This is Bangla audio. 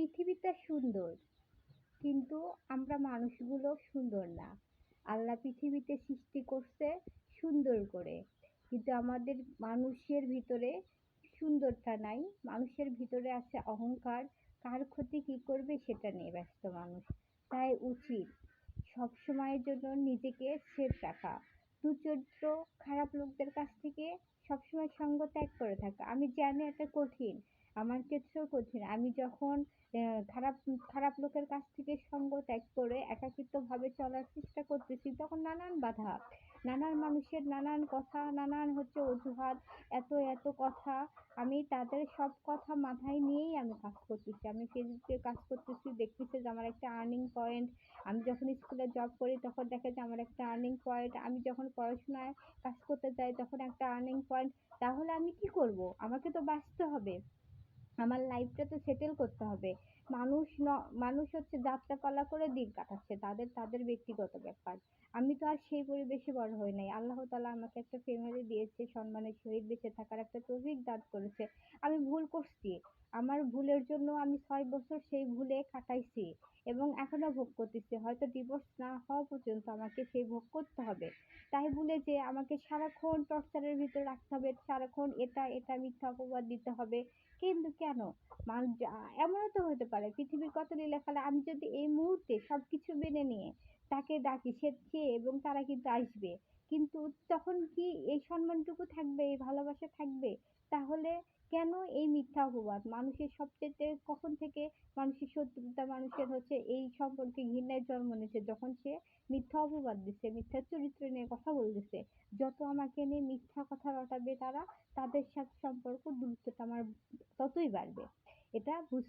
পৃথিবীটা সুন্দর, কিন্তু আমরা মানুষগুলো সুন্দর না। আল্লাহ পৃথিবীতে সৃষ্টি করছে সুন্দর করে, কিন্তু আমাদের মানুষের ভিতরে সুন্দরতা নাই। মানুষের ভিতরে আছে অহংকার, কার ক্ষতি কী করবে সেটা নিয়ে ব্যস্ত মানুষ। তাই উচিত সব সময়ের জন্য নিজেকে সেফ রাখা। দুচরিত্র খারাপ লোকদের কাছ থেকে সবসময় সঙ্গ ত্যাগ করে থাকা। আমি জানি এটা কঠিন আমার ক্ষেত্রেও কঠিন। আমি যখন খারাপ খারাপ লোকের কাছ থেকে সঙ্গ ত্যাগ করে একাকিত্বভাবে চলার চেষ্টা করতেছি, তখন নানান বাধা, নানান মানুষের নানান কথা, নানান হচ্ছে অজুহাত, এত এত কথা, আমি তাদের সব কথা মাথায় নিয়েই আমি কাজ করতেছি। আমি ফেসবুকে কাজ করতেছি, দেখতেছি যে আমার একটা আর্নিং পয়েন্ট আমি যখন স্কুলে জব করি তখন দেখা যায় আমার একটা আর্নিং পয়েন্ট আমি যখন পড়াশোনায় কাজ করতে যাই তখন একটা আর্নিং পয়েন্ট তাহলে আমি কি করব? আমাকে তো বাঁচতে হবে। আমার লাইফটা তো সেটেল করতে হবে। মানুষ ন, মানুষ হচ্ছে যাত্রাপালা করে দিন কাটাচ্ছে, তাদের তাদের ব্যক্তিগত ব্যাপার। আমি তো আর সেই পরিবেশে বড় হই নাই। আল্লাহ তালা আমাকে একটা ফ্যামিলি দিয়েছে, সম্মানের সহিত বেঁচে থাকার একটা তৌফিক দান করেছে। আমি ভুল করছি। আমার ভুলের জন্য আমি ছয় বছর সেই ভুলে কাটাইছি এবং এখনও ভোগ করতেছি। হয়তো ডিভোর্স না হওয়া পর্যন্ত আমাকে সেই ভোগ করতে হবে। তাই বলে যে আমাকে সারাক্ষণ টর্চারের ভিতর রাখতে হবে, সারাক্ষণ এটা এটা মিথ্যা অপবাদ দিতে হবে। কিন্তু কেন? মানুষ এমনও তো হতে পারে, পৃথিবীর কত লীলাখেলা আমি যদি এই মুহূর্তে সব কিছু মেনে নিয়ে তাকে ডাকি, সে সে এবং তারা কিন্তু আসবে। কিন্তু তখন কি এই সম্মানটুকু থাকবে, এই ভালোবাসা থাকবে? তাহলে কেন এই মিথ্যা অপবাদ? মানুষের সবচেয়ে কখন থেকে মানুষের শত্রুতা মানুষের হচ্ছে এই সম্পর্কে ঘৃণায় জন্ম নিয়েছে? যখন সে মিথ্যা অপবাদ দিচ্ছে মিথ্যা চরিত্র নিয়ে কথা বলতেছে, যত আমাকে নিয়ে মিথ্যা কথা রটাবে তারা, তাদের সাথে সম্পর্ক, দূরত্বটা আমার ততই বাড়বে। এটা বুঝ